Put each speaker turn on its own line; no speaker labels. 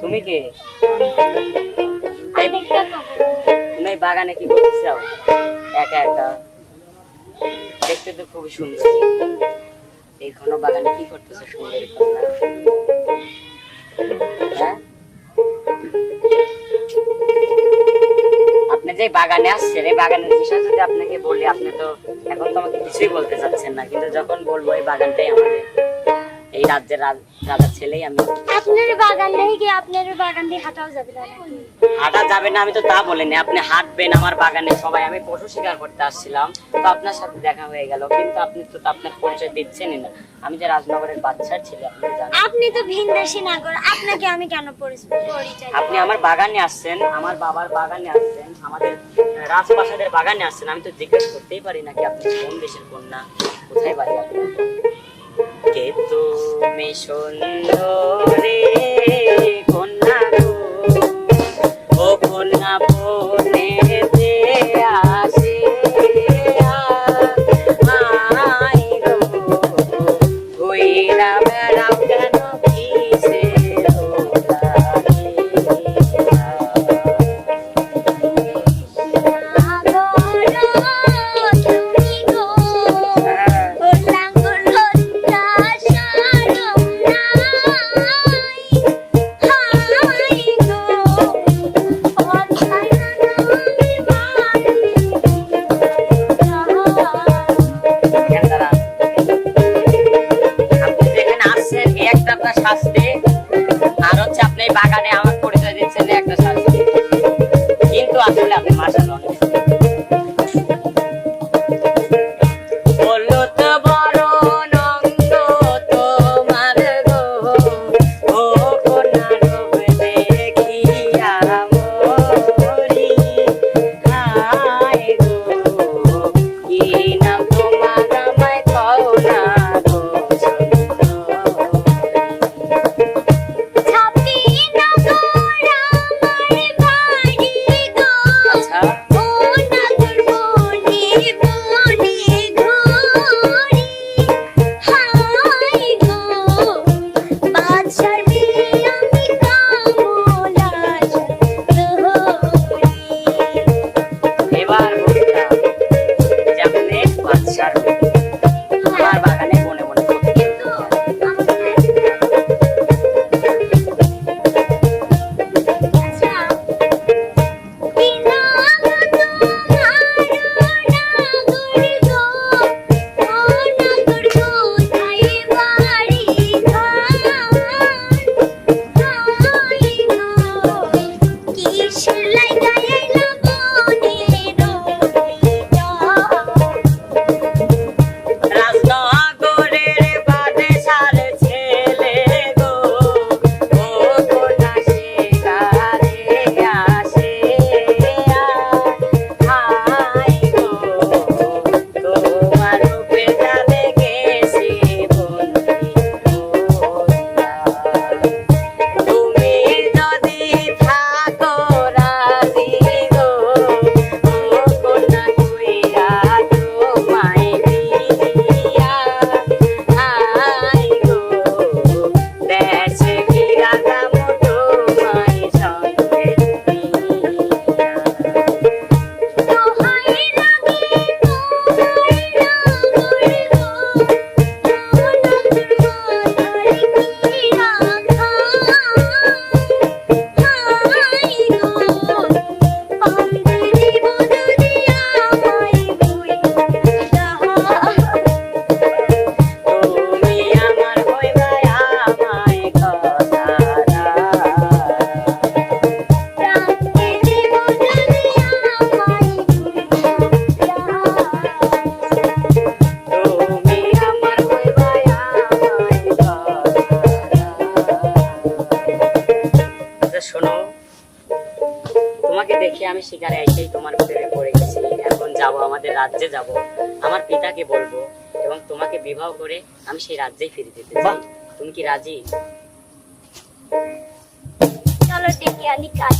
তুমি কে? তুমি বাগানে কি করতে একা একা? দেখতে তো খুবই সুন্দর। এই ঘন বাগানে কি করতেছো সুন্দরী হ্যাঁ? যে বাগানে আসছেন এই বাগানের বিষয়ে যদি আপনাকে বলি, আপনি তো এখন তো আমাকে কিছুই বলতে চাচ্ছেন না, কিন্তু যখন বলব এই বাগানটাই আমাদের। এই রাজ্যের রাজার ছেলেই আমি।
আপনার বাগান নেই কি? আপনার বাগান দিয়ে হাঁটাও যাবে না?
হাঁটা যাবে না আমি তো তা বলিনি। আপনি হাঁটবেন আমার বাগানে সবাই। আমি পশু শিকার করতে আসছিলাম তো আপনার সাথে দেখা হয়ে গেল। কিন্তু আপনি তো তা আপনার পরিচয় দিচ্ছেনই না। আমি যে রাজনগরের বাচ্চার ছেলে আপনি জানেন।
আপনি তো ভিনদেশি নাগর আপনাকে আমি কেন পরিচ- পরিচয়
আপনি আমার বাগানে আসছেন আমার বাবার বাগানে আসছেন আমাদের রাজপ্রাসাদের বাগানে আসছেন। আমি তো জিজ্ঞেস করতেই পারি নাকি আপনি কোন দেশের কন্যা কোথায় বাড়ি আপনার কে? তুমি সুন্দরে। এই একটা আপনার Saturday. শোনো। তোমাকে দেখে আমি শিকারে এসেই তোমার প্রেমে পড়ে গেছি। এখন যাব আমাদের রাজ্যে যাব। আমার পিতাকে বলব এবং তোমাকে বিবাহ করে আমি সেই রাজ্যেই ফিরে যেতে চাই। তুমি কি রাজি?
চলো টেকে আমি কাজ।